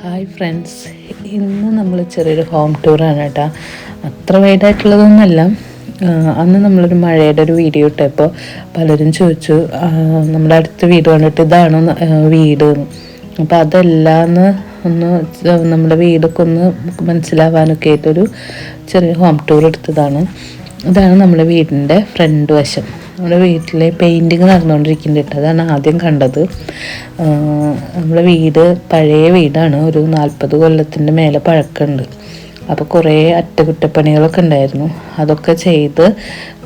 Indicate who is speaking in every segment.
Speaker 1: Hi friends ഇന്ന് നമ്മൾ ചെറിയൊരു ഹോം ടൂറാണ് കേട്ടോ. അത്ര വൈഡായിട്ടുള്ളതൊന്നുമല്ല അന്ന് നമ്മളൊരു മഴയുടെ ഒരു വീഡിയോ ഇട്ടപ്പോൾ പലരും ചോദിച്ചു നമ്മുടെ അടുത്ത വീട് കണ്ടിട്ട് ഇതാണോ വീട്? അപ്പോൾ അതെല്ലാം ഒന്ന് നമ്മുടെ വീടൊക്കെ ഒന്ന് മനസ്സിലാവാനൊക്കെ ആയിട്ടൊരു ചെറിയ ഹോം ടൂർ എടുത്തതാണ്. ഇതാണ് നമ്മുടെ വീടിന്റെ ഫ്രണ്ട് വശം. നമ്മുടെ വീട്ടിലെ പെയിന്റിങ് നടന്നുകൊണ്ടിരിക്കുന്നുണ്ട് കേട്ടോ. അതാണ് ആദ്യം കണ്ടത്. നമ്മുടെ വീട് പഴയ വീടാണ്. ഒരു നാൽപ്പത് കൊല്ലത്തിന്റെ മേലെ പഴക്കമുണ്ട്. അപ്പോൾ കുറേ അറ്റകുറ്റപ്പണികളൊക്കെ ഉണ്ടായിരുന്നു. അതൊക്കെ ചെയ്ത്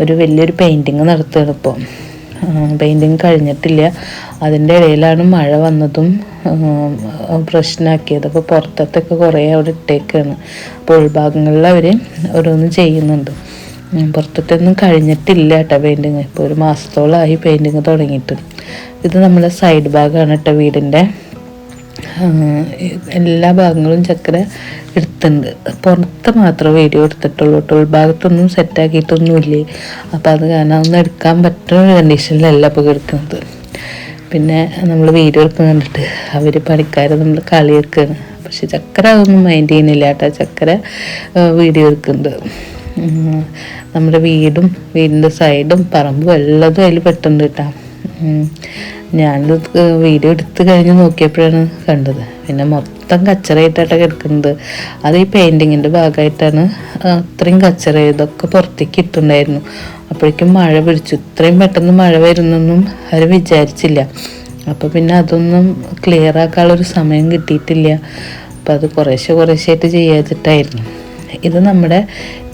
Speaker 1: ഒരു വലിയൊരു പെയിന്റിങ് നടത്തുകയാണ് ഇപ്പോൾ പെയിന്റിങ് കഴിഞ്ഞിട്ടില്ല. അതിന്റെ ഇടയിലാണ് മഴ വന്നതും പ്രശ്നമാക്കിയത് അപ്പോൾ പുറത്തൊക്കെ കുറേ അവിടെ ഇട്ടേക്കാണ്. അപ്പോൾ ഉൾഭാഗങ്ങളിൽ അവർ ഓരോന്ന് ചെയ്യുന്നുണ്ട്. ഉം, പുറത്തിട്ടൊന്നും കഴിഞ്ഞിട്ടില്ല കേട്ടോ പെയിന്റിങ് ഇപ്പോൾ ഒരു മാസത്തോളമായി പെയിന്റിങ് തുടങ്ങിയിട്ട്. ഇത് നമ്മളെ സൈഡ് ഭാഗമാണ് കേട്ടോ വീടിന്റെ എല്ലാ ഭാഗങ്ങളും ചക്കര എടുത്തിട്ടുണ്ട് പുറത്ത് മാത്രമേ വീഡിയോ എടുത്തിട്ടുള്ളൂ കേട്ടോ ഉൾഭാഗത്തൊന്നും സെറ്റാക്കിയിട്ടൊന്നുമില്ലേ അപ്പോൾ അത് കാരണം ഒന്നും എടുക്കാൻ പറ്റുന്ന കണ്ടീഷനിലല്ല ഇപ്പോൾ എടുക്കുന്നത് പിന്നെ നമ്മൾ വീഡിയോ എടുക്കുന്ന കണ്ടിട്ട് അവർ പണിക്കാർ നമ്മൾ കളിയെടുക്കുകയാണ് പക്ഷെ ചക്കര അതൊന്നും മൈൻഡ് ചെയ്യുന്നില്ല കേട്ടോ ചക്കര വീഡിയോ എടുക്കുന്നുണ്ട്. നമ്മുടെ വീടും വീടിന്റെ സൈഡും പറമ്പും എല്ലാതും അതിൽ പെട്ടുണ്ട് കേട്ടോ. ഞാനിത് വീഡിയോ എടുത്ത് കഴിഞ്ഞ് നോക്കിയപ്പോഴാണ് കണ്ടത്. പിന്നെ മൊത്തം കച്ചറയായിട്ടാണ് കിടക്കുന്നത്. അത് ഈ പെയിന്റിങ്ങിന്റെ ഭാഗമായിട്ടാണ് അത്രയും കച്ചറ ഇതൊക്കെ പുറത്തേക്ക് ഇട്ടുണ്ടായിരുന്നു അപ്പോഴേക്കും മഴ പിടിച്ചു. ഇത്രയും പെട്ടെന്ന് മഴ വരുന്നൊന്നും അവർ വിചാരിച്ചില്ല. അപ്പോൾ പിന്നെ അതൊന്നും ക്ലിയർ ആക്കാനുള്ളൊരു സമയം കിട്ടിയിട്ടില്ല. അപ്പോൾ അത് കുറേശ്ശെ കുറേശ്ശായിട്ട് ചെയ്യാതിട്ടായിരുന്നു. ഇത് നമ്മുടെ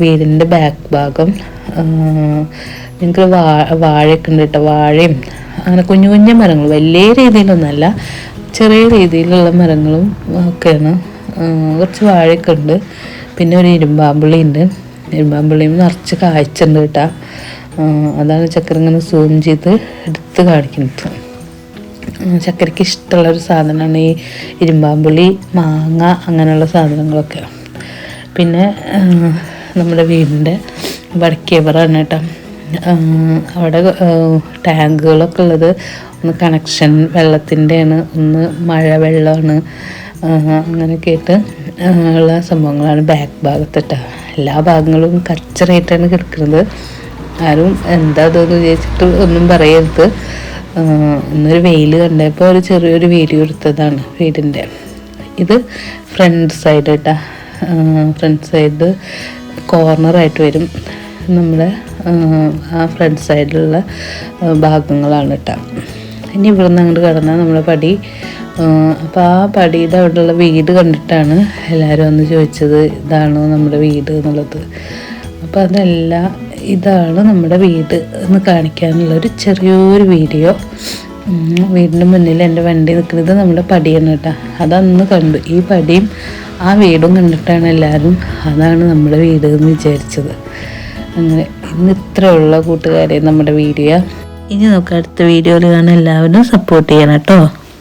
Speaker 1: വീടിന്റെ ബാക്ക് ഭാഗം. നിങ്ങൾക്ക് വാ വാഴയൊക്കെ ഉണ്ട് കേട്ടോ വാഴയും അങ്ങനെ കുഞ്ഞു കുഞ്ഞു മരങ്ങൾ വലിയ രീതിയിലൊന്നല്ല ചെറിയ രീതിയിലുള്ള മരങ്ങളും ഒക്കെയാണ്. കുറച്ച് വാഴയൊക്കെ ഉണ്ട്. പിന്നെ ഒരു ഇരുമ്പാമ്പുള്ളി ഉണ്ട്. ഇരുമ്പാമ്പുള്ളിയും നിറച്ച് കായ്ച്ചുണ്ട് കേട്ടോ അതാണ് ചക്കര ഇങ്ങനെ സൂം ചെയ്ത് എടുത്ത് കാണിക്കുന്നത്. ചക്കരയ്ക്ക് ഇഷ്ടമുള്ള ഒരു സാധനമാണ് ഈ ഇരുമ്പാമ്പുളി മാങ്ങ അങ്ങനെയുള്ള സാധനങ്ങളൊക്കെ. പിന്നെ നമ്മുടെ വീടിന്റെ വടക്കേവറാണ് കേട്ടോ. അവിടെ ടാങ്കുകളൊക്കെ ഉള്ളത് ഒന്ന് കണക്ഷൻ വെള്ളത്തിന്റെയാണ് ഒന്ന് മഴ വെള്ളമാണ്. അങ്ങനെയൊക്കെ ആയിട്ട് ഉള്ള സംഭവങ്ങളാണ് ബാക്ക് ഭാഗത്തിട്ട് എല്ലാ ഭാഗങ്ങളും കച്ചറായിട്ടാണ് കിടക്കുന്നത്. ആരും എന്താ അതെന്ന് വിചാരിച്ചിട്ട് ഒന്നും പറയരുത്. ഇന്നൊരു വെയിൽ കണ്ടപ്പോൾ ഒരു ചെറിയൊരു വീഡിയോ എടുത്തതാണ് വീടിന്റെ. ഇത് ഫ്രണ്ട് സൈഡ് കേട്ടാ. ഫ്രണ്ട് സൈഡ് കോർണറായിട്ട് വരും. നമ്മുടെ ആ ഫ്രണ്ട് സൈഡിലുള്ള ഭാഗങ്ങളാണ് കേട്ടോ ഇനി ഇവിടെ നിന്ന് അങ്ങോട്ട് കടന്നാൽ നമ്മുടെ പടി അപ്പോൾ ആ പടിയുടെ അവിടെയുള്ള വീട് കണ്ടിട്ടാണ് എല്ലാവരും വന്ന് ചോദിച്ചത് ഇതാണോ നമ്മുടെ വീട് എന്നുള്ളത്. അപ്പോൾ അതല്ല ഇതാണ് നമ്മുടെ വീട് എന്ന് കാണിക്കാനുള്ള ഒരു ചെറിയൊരു വീഡിയോ. വീടിന്റെ മുന്നിൽ എന്റെ വണ്ടി നിൽക്കുന്നത് നമ്മുടെ പടിയാണ് കേട്ടോ. അതന്ന് കണ്ടു. ഈ പടിയും ആ വീടും കണ്ടിട്ടാണ് എല്ലാവരും അതാണ് നമ്മുടെ വീട് എന്ന് വിചാരിച്ചത്. അങ്ങനെ ഇന്ന് ഇത്രയുള്ള കൂട്ടുകാരെ നമ്മുടെ വീഡിയോ. ഇനി നമുക്ക് അടുത്ത വീഡിയോയിൽ കാണാൻ എല്ലാവരും സപ്പോർട്ട് ചെയ്യണം കേട്ടോ.